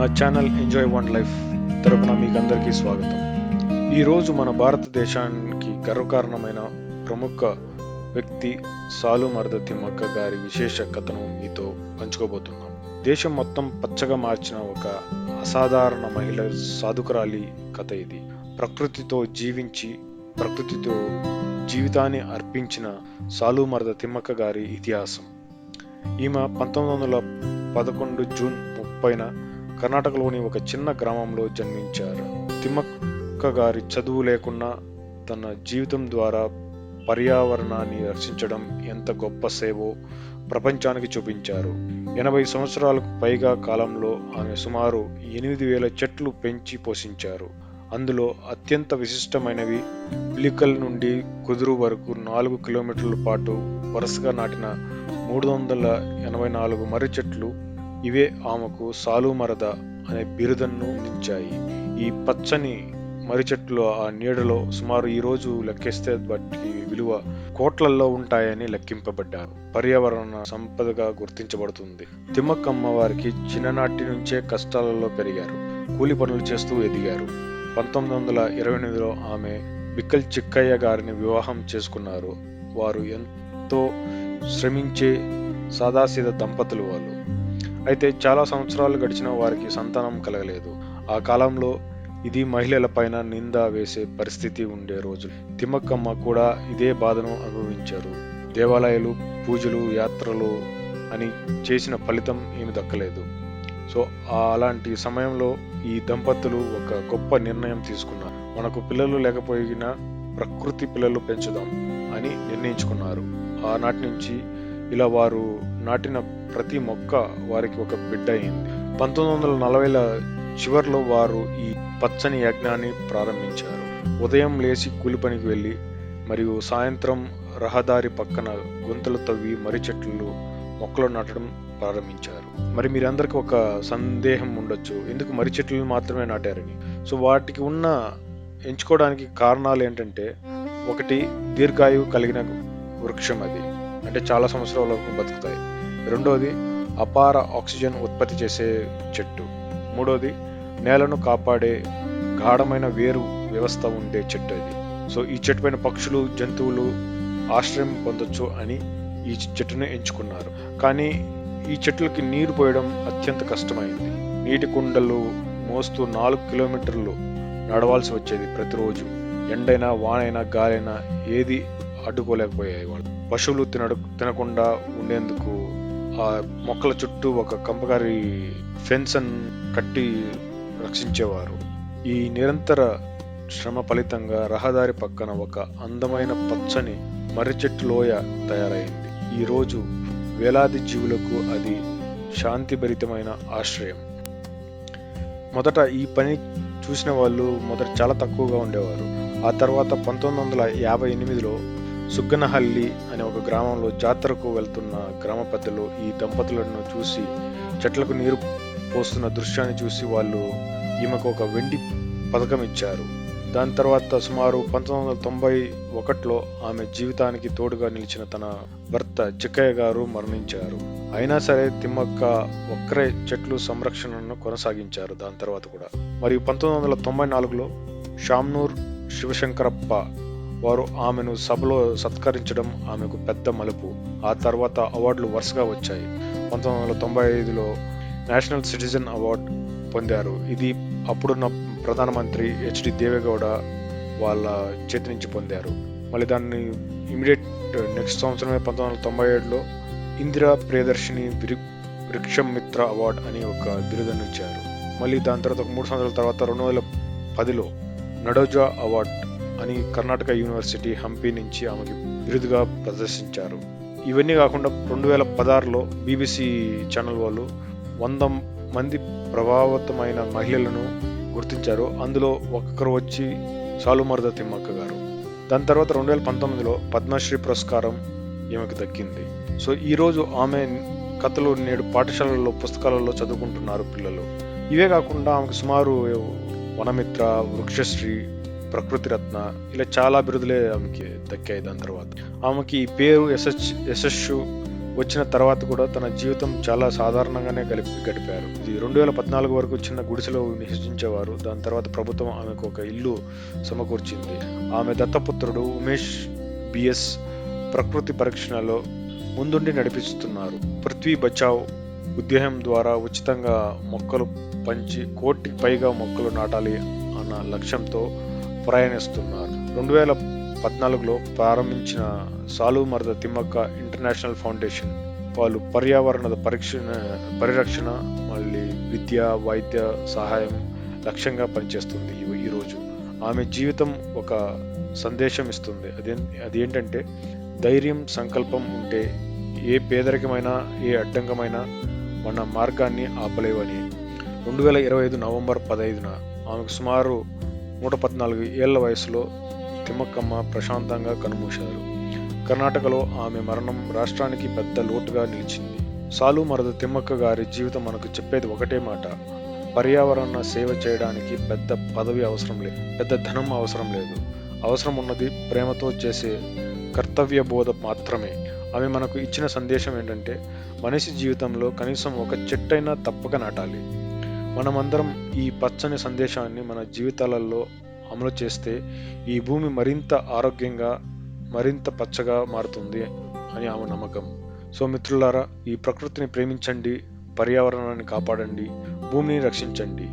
నా channel enjoy one life తరపున మీకు అందరికీ స్వాగతం ఈరోజు మన భారతదేశానికి గర్వకారణమైన ప్రముఖ వ్యక్తి సాలు మరద తిమ్మక్క గారి విశేష కథను మీతో పంచుకోబోతున్నాం. దేశం మొత్తం పచ్చగా మార్చిన ఒక అసాధారణ మహిళ సాధుకురాలి కథ ఇది. ప్రకృతితో జీవించి ప్రకృతితో జీవితాన్ని అర్పించిన సాలు మరద తిమ్మక్క గారి ఇతిహాసం. ఈమె పంతొమ్మిది వందల పదకొండు జూన్ ముప్పైన కర్ణాటకలోని ఒక చిన్న గ్రామంలో జన్మించారు. తిమ్మక్క గారి చదువు లేకున్నా తన జీవితం ద్వారా పర్యావరణాన్ని రక్షించడం ఎంత గొప్ప సేవో ప్రపంచానికి చూపించారు. ఎనభై సంవత్సరాలకు పైగా కాలంలో ఆమె సుమారు ఎనిమిది వేల చెట్లు పెంచి పోషించారు. అందులో అత్యంత విశిష్టమైనవి పిలికల్ నుండి కుదురు వరకు నాలుగు కిలోమీటర్ల పాటు వరుసగా నాటిన మూడు వందల ఎనభై నాలుగు మర్రి చెట్లు ఇవే ఆమెకు సాలు మరద అనే బిరుదను నించాయి ఈ పచ్చని మర్రి చెట్లు ఆ నీడలో సుమారు ఈరోజు లెక్కేస్తే వాటికి విలువ కోట్లల్లో ఉంటాయని లెక్కింపబడ్డారు. పర్యావరణ సంపదగా గుర్తించబడుతుంది. తిమ్మక్కమ్మ వారికి చిన్ననాటి నుంచే కష్టాలలో పెరిగారు. కూలి పనులు చేస్తూ ఎదిగారు. పంతొమ్మిది వందల ఇరవై ఎనిమిదిలో ఆమె బిక్కల్ చిక్కయ్య గారిని వివాహం చేసుకున్నారు. వారు ఎంతో శ్రమించే సాదాసీద దంపతులు వాళ్ళు. అయితే చాలా సంవత్సరాలు గడిచిన వారికి సంతానం కలగలేదు. ఆ కాలంలో ఇది మహిళల పైన నింద వేసే పరిస్థితి ఉండే రోజులు తిమ్మక్కమ్మ కూడా ఇదే బాధను అనుభవించారు. దేవాలయాలు పూజలు యాత్రలు అని చేసిన ఫలితం ఏమి దక్కలేదు. సో అలాంటి సమయంలో ఈ దంపతులు ఒక గొప్ప నిర్ణయం తీసుకున్నారు. మనకు పిల్లలు లేకపోయినా ప్రకృతి పిల్లలు పెంచుదాం అని నిర్ణయించుకున్నారు. ఆనాటి నుంచి ఇలా వారు నాటిన ప్రతి మొక్క వారికి ఒక బిడ్డ అయింది పంతొమ్మిది వందల నలభైల చివరిలో వారు ఈ పచ్చని యజ్ఞాన్ని ప్రారంభించారు. ఉదయం లేచి కూలి పనికి వెళ్ళి మరియు సాయంత్రం రహదారి పక్కన గుంతలు తవ్వి మర్రి చెట్లు మొక్కలు నాటడం ప్రారంభించారు. మరి మీరందరికీ ఒక సందేహం ఉండొచ్చు. ఎందుకు మర్రి చెట్లు మాత్రమే నాటారని? సో వాటికి ఉన్న ఎంచుకోవడానికి కారణాలు ఏంటంటే ఒకటి దీర్ఘాయువు కలిగిన వృక్షం అది. అంటే చాలా సంవత్సరాల వరకు బతుకుతాయి. రెండోది అపార ఆక్సిజన్ ఉత్పత్తి చేసే చెట్టు. మూడోది నేలను కాపాడే గాఢమైన వేరు వ్యవస్థ ఉండే చెట్టు ఇది. సో ఈ చెట్టు పైన పక్షులు జంతువులు ఆశ్రయం పొందొచ్చు అని ఈ చెట్టును ఎంచుకున్నారు. కానీ ఈ చెట్లకి నీరు పోయడం అత్యంత కష్టమైంది. నీటి కుండలు మోస్తూ నాలుగు కిలోమీటర్లు నడవాల్సి వచ్చేది ప్రతిరోజు. ఎండైనా వానైనా గాలైనా ఏది అడ్డుకోలేకపోయాయి వాళ్ళు. పశువులు తినడు తినకుండా ఉండేందుకు ఆ మొక్కల చుట్టూ ఒక కంపగారి ఫెన్స్ కట్టి రక్షించేవారు. ఈ నిరంతర శ్రమ ఫలితంగా రహదారి పక్కన ఒక అందమైన పచ్చని మర్రి చెట్టు లోయ తయారైంది. ఈ రోజు వేలాది జీవులకు అది శాంతిభరితమైన ఆశ్రయం. మొదట ఈ పని చూసిన వాళ్ళు మొదట చాలా తక్కువగా ఉండేవారు. ఆ తర్వాత పంతొమ్మిది వందల యాభై ఎనిమిదిలో సుగ్గనహల్లి అనే ఒక గ్రామంలో జాతరకు వెళ్తున్న గ్రామ పెద్దలు ఈ దంపతులను చూసి చెట్లకు నీరు పోస్తున్న దృశ్యాన్ని చూసి వాళ్ళు ఈమెకు ఒక వెండి పథకం ఇచ్చారు. దాని తర్వాత సుమారు పంతొమ్మిది వందల తొంభై ఒకటిలో ఆమె జీవితానికి తోడుగా నిలిచిన తన భర్త చిక్కయ్య గారు మరణించారు. అయినా సరే తిమ్మక్క ఒక్కరే చెట్లు సంరక్షణను కొనసాగించారు. దాని తర్వాత కూడా. మరియు పంతొమ్మిది వందల తొంభై నాలుగులో షామ్నూర్ శివశంకరప్ప వారు ఆమెను సభలో సత్కరించడం ఆమెకు పెద్ద మలుపు. ఆ తర్వాత అవార్డులు వరుసగా వచ్చాయి. పంతొమ్మిది వందల తొంభై ఐదులో నేషనల్ సిటిజన్ అవార్డు పొందారు. ఇది అప్పుడున్న ప్రధానమంత్రి హెచ్డి దేవేగౌడ వాళ్ళ చేతి నుంచి పొందారు. మళ్ళీ దాన్ని ఇమీడియట్ నెక్స్ట్ సంవత్సరమే పంతొమ్మిది వందల తొంభై ఏడులో ఇందిరా ప్రియదర్శిని వృక్షం మిత్ర అవార్డ్ అని ఒక బిరుదును ఇచ్చారు మళ్ళీ దాని తర్వాత ఒక మూడు సంవత్సరాల తర్వాత రెండు వేల పదిలో నడోజా అవార్డ్ అని కర్ణాటక యూనివర్సిటీ హంపి నుంచి ఆమెకి బిరుదుగా ప్రదర్శించారు. ఇవన్నీ కాకుండా రెండు వేల పదహారులో బీబీసీ ఛానల్ వాళ్ళు వంద మంది ప్రభావితమైన మహిళలను గుర్తించారు. అందులో ఒక్కరు వచ్చి సాలుమర్ద తిమ్మక్క గారు. దాని తర్వాత రెండు వేల పంతొమ్మిదిలో పద్మశ్రీ పురస్కారం ఈమెకు దక్కింది. సో ఈరోజు ఆమె కథలు నేడు పాఠశాలల్లో పుస్తకాలలో చదువుకుంటున్నారు పిల్లలు. ఇవే కాకుండా ఆమెకు సుమారు వనమిత్ర వృక్షశ్రీ ప్రకృతి రత్న ఇలా చాలా బిరుదులే ఆమెకి దక్కాయి దాని తర్వాత. ఆమెకి ఈ పేరు యశస్ యశస్సు వచ్చిన తర్వాత కూడా తన జీవితం చాలా సాధారణంగానే గడిపి గడిపారు. ఇది రెండు వేల పద్నాలుగు వరకు చిన్న గుడిసెలో నివసించేవారు. దాని తర్వాత ప్రభుత్వం ఆమెకు ఒక ఇల్లు సమకూర్చింది. ఆమె దత్తపుత్రుడు ఉమేష్ బిఎస్ ప్రకృతి పరీక్షణలో ముందుండి నడిపిస్తున్నారు. పృథ్వీ బచావ్ ఉద్యమం ద్వారా ఉచితంగా మొక్కలు పంచి కోటికి పైగా మొక్కలు నాటాలి అన్న లక్ష్యంతో ప్రయాణిస్తున్నారు రెండు వేల పద్నాలుగులో ప్రారంభించిన సాలు మరద తిమ్మక్క ఇంటర్నేషనల్ ఫౌండేషన్ వాళ్ళు పర్యావరణ పరీక్ష పరిరక్షణ మళ్ళీ విద్య వైద్య సహాయం లక్ష్యంగా పనిచేస్తుంది ఈరోజు ఆమె జీవితం ఒక సందేశం ఇస్తుంది. అదే అదేంటంటే ధైర్యం సంకల్పం ఉంటే ఏ పేదరికమైనా ఏ అడ్డంకమైనా మన మార్గాన్ని ఆపలేవని. రెండు వేల ఇరవై ఐదు నవంబర్ పదహైదున ఆమెకు సుమారు నూట పద్నాలుగు ఏళ్ళ వయసులో తిమ్మక్కమ్మ ప్రశాంతంగా కనుమూశారు. కర్ణాటకలో ఆమె మరణం రాష్ట్రానికి పెద్ద లోటుగా నిలిచింది. సాలు మరద తిమ్మక్క గారి జీవితం మనకు చెప్పేది ఒకటే మాట. పర్యావరణ సేవ చేయడానికి పెద్ద పదవి అవసరం లేదు పెద్ద ధనం అవసరం లేదు. అవసరం ఉన్నది ప్రేమతో చేసే కర్తవ్య బోధ మాత్రమే. ఆమె మనకు ఇచ్చిన సందేశం ఏంటంటే మనిషి జీవితంలో కనీసం ఒక చెట్టైనా తప్పక నాటాలి. మనమందరం ఈ పచ్చని సందేశాన్ని మన జీవితాలలో అమలు చేస్తే ఈ భూమి మరింత ఆరోగ్యంగా మరింత పచ్చగా మారుతుంది అని ఆమె నమ్మకం. సో మిత్రులారా ఈ ప్రకృతిని ప్రేమించండి పర్యావరణాన్ని కాపాడండి భూమిని రక్షించండి.